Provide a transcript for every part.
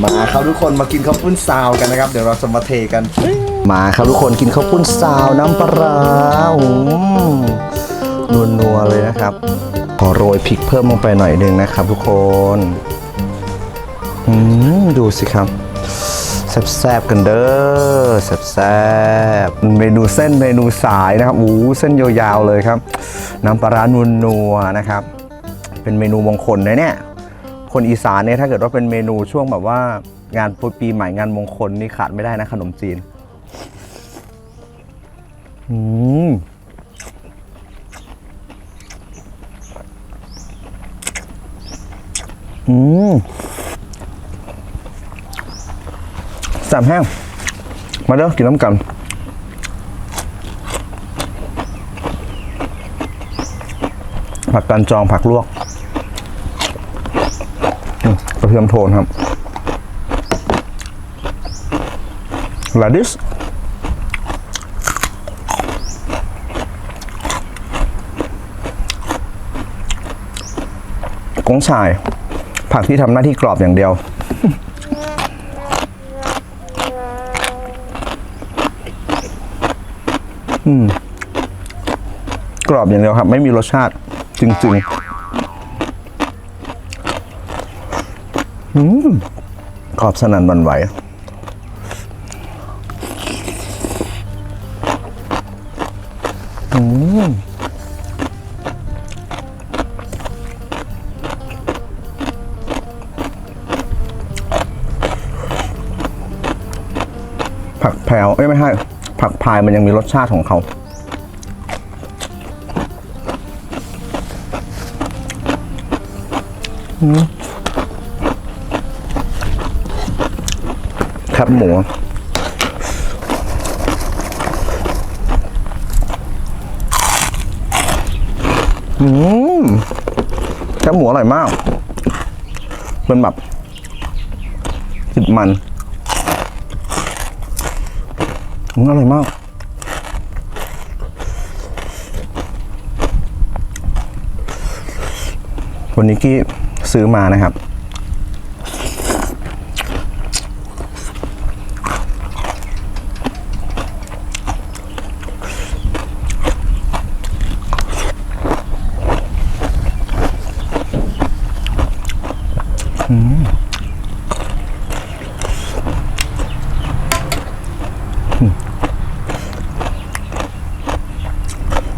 มาครับทุกคนมากินข้าวปุ้นซาวกันนะครับ เดี๋ยวเราจะมาเทกัน มาครับทุกคนกินข้าวปุ้นซาวน้ำปลาร้าอืมนัวๆเลยนะครับ ขอโรยพริกเพิ่มลงไปหน่อยหนึงนะครับ ทุกคนอืมดูสิครับแซ่บๆกันเด้อแซ่บๆเมนูเส้นเมนูสายนะครับอู้เส้นยาวๆเลยครับ น้ำปลาร้านัวๆนะครับ เป็นเมนูมงคลนะเนี่ย คนอีสานเนี่ยถ้าเกิดว่าเป็นเมนูช่วงแบบว่างานปีใหม่งานมงคลนี่ขาดไม่ได้นะขนมจีนอืมอืมแสบแห้ง มาเด้อกินน้ำกันผักกันจองผักลวก กระเทียมโทนครับลาดิสกงชาย ผักที่ทำหน้าที่กรอบอย่างเดียว อืม กรอบอย่างเดียวครับ ไม่มีรสชาติจริง ๆ กรอบสนั่นวันไหว อืมผักแพรวเอ้ยไม่ใช่ผักพายมันยังมีรสชาติของเขา อืม ครับหมูอืมแคบหมูอร่อยมากเป็นแบบติดมันอืมอร่อยมากวันนี้กี้ซื้อมานะครับ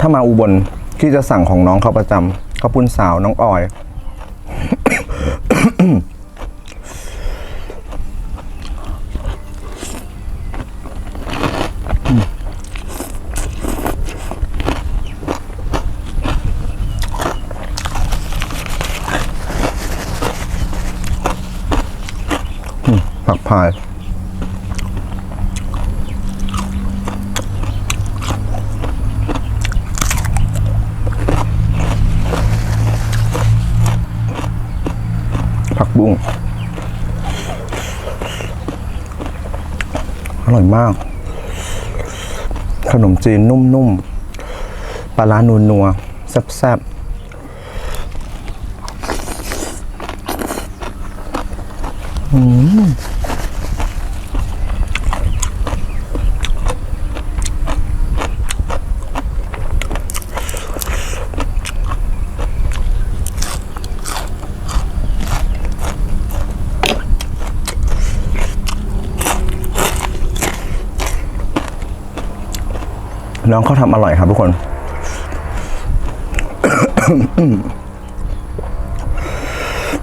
ถ้ามาอุบลที่จะสั่งของน้องเขาประจำข้าวปุ้นสาวน้องออย ผักพาย บุ้งอร่อยมาก ขนมจีนนุ่มๆ ปลาล้านัวๆแซ่บๆ อืม น้องเขาทำอร่อยครับทุกคน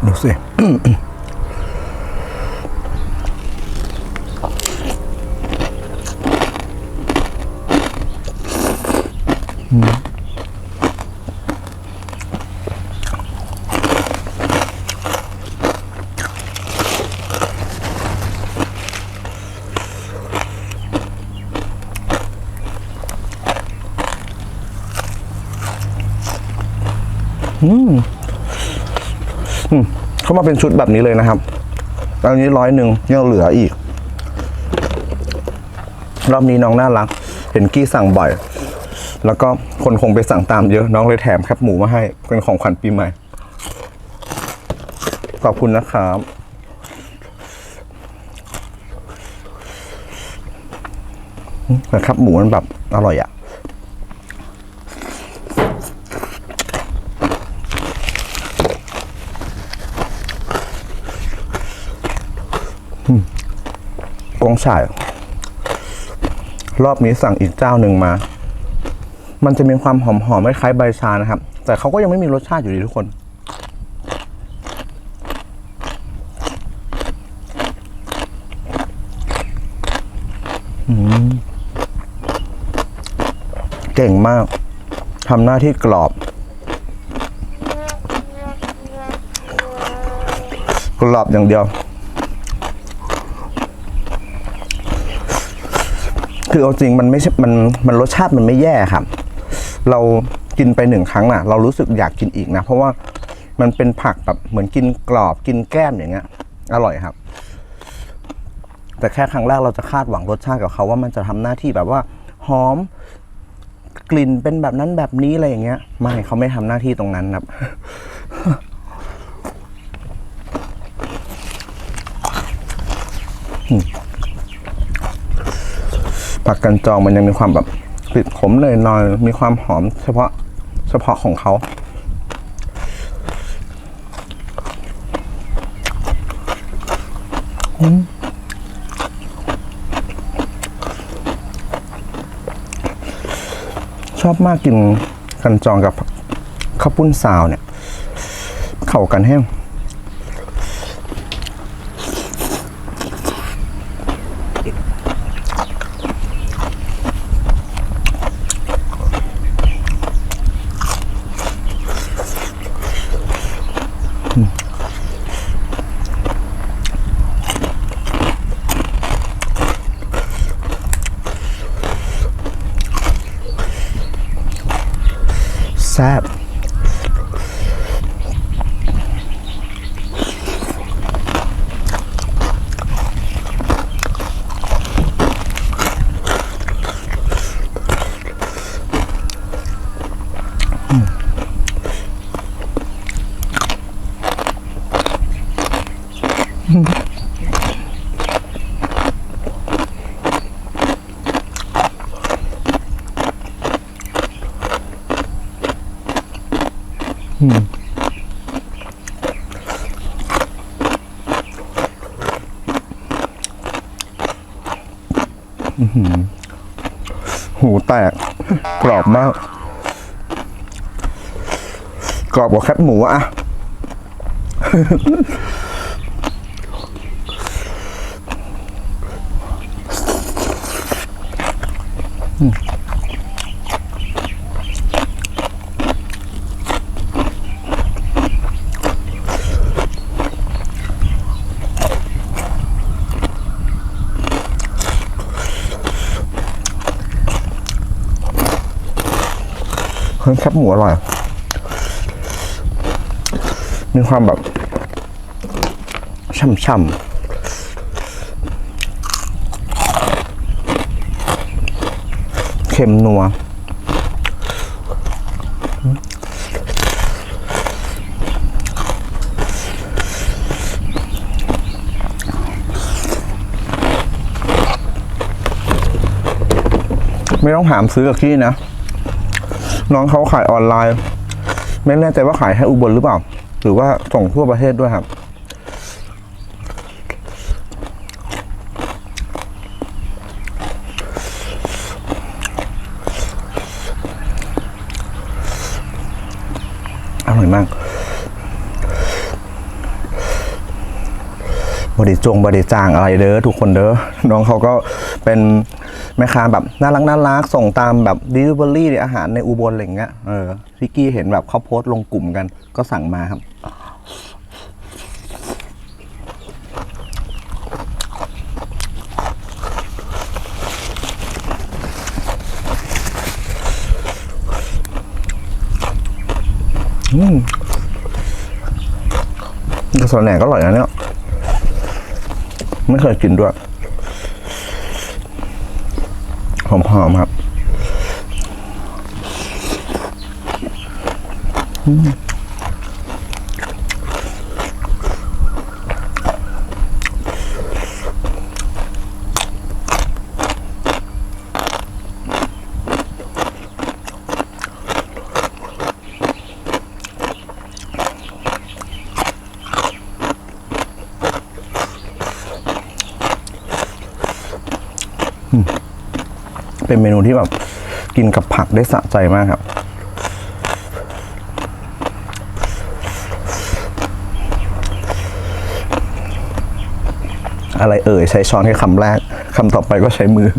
ดูสิ เข้ามาเป็นชุดแบบนี้เลยนะครับตอนนี้ร้อยหนึ่งยังเหลืออีก รอบนี้น้องน่ารัก เห็นกี้สั่งบ่อย แล้วก็คนคงไปสั่งตามเยอะน้องเลยแถมแคบหมูมาให้ เป็นของขวัญปีใหม่ ขอบคุณนะครับแต่แคบหมูมันแบบอร่อยอะ กงฉ่าย รอบนี้สั่งอีกเจ้าหนึ่งมา มันจะมีความหอมๆคล้ายใบชานะครับ แต่เขาก็ยังไม่มีรสชาติอยู่ดีทุกคน เก่งมากทำหน้าที่กรอบ กรอบอย่างเดียว คือเอาจริงมันไม่ใช่มันมันรสชาติมันไม่แย่ครับ เรากินไปหนึ่งครั้งน่ะ เรารู้สึกอยากกินอีกนะ เพราะว่ามันเป็นผักแบบเหมือนกินกรอบกินแก้มอย่างเงี้ย อร่อยครับ แต่แค่ครั้งแรกเราจะคาดหวังรสชาติกับเขาว่ามันจะทำหน้าที่แบบว่าหอมกลิ่นเป็นแบบนั้นแบบนี้อะไรอย่างเงี้ย ไม่เขาไม่ทำหน้าที่ตรงนั้นครับ ผักกันจองมันยังมีความแบบติดขมเลยนอยๆมีความหอมเฉพาะเฉพาะของเขาชอบมากกินกันจองกับข้าวปุ้นซาวเนี่ย เข้ากันแห้ง แซ่บ หูแตก กรอบมาก กรอบกว่าแคบหมูอะอืม แคบหมูอร่อย มีความแบบช่ำๆเค็มนัว ไม่ต้องหามซื้อกับที่นะ น้องเขาขายออนไลน์ ไม่แน่ใจว่าขายให้อุบลหรือเปล่า หรือว่าส่งทั่วประเทศด้วยครับ อร่อยมาก บริจงบริจางอะไรเด้อทุกคนเด้อน้องเขาก็เป็นแม่ค้าแบบน่ารักน่ารักส่งตามแบบ Delivery อาหารในอุบลอะไรอย่างเงี้ยเออพี่กี้เห็นแบบเขาโพสต์ลงกลุ่มกัน ก็สั่งมาครับ อืมกระสอนแหนก็อร่อยนะเนี่ย ไม่เคยกินด้วย หอมๆครับ เป็นเมนูที่แบบกินกับผักได้สะใจมากครับ อะไรเอ่ย ใช้ช้อนแค่คำแรกคำต่อไปก็ใช้มือ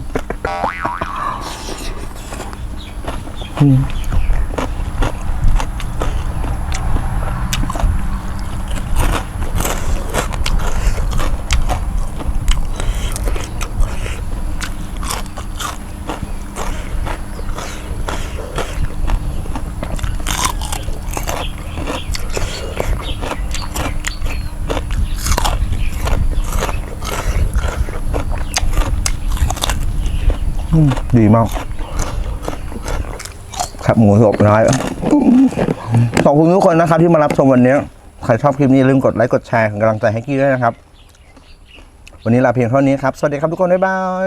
ดีมากครับหมูสดน้อยขอบคุณทุกคนนะครับ ที่มารับชมวันนี้ใครชอบคลิปนี้อย่าลืมกดไลค์กดแชร์เป็นกำลังใจให้กี้ด้วยนะครับ วันนี้ลาเพียงเท่านี้ครับ สวัสดีครับทุกคน บ๊ายบาย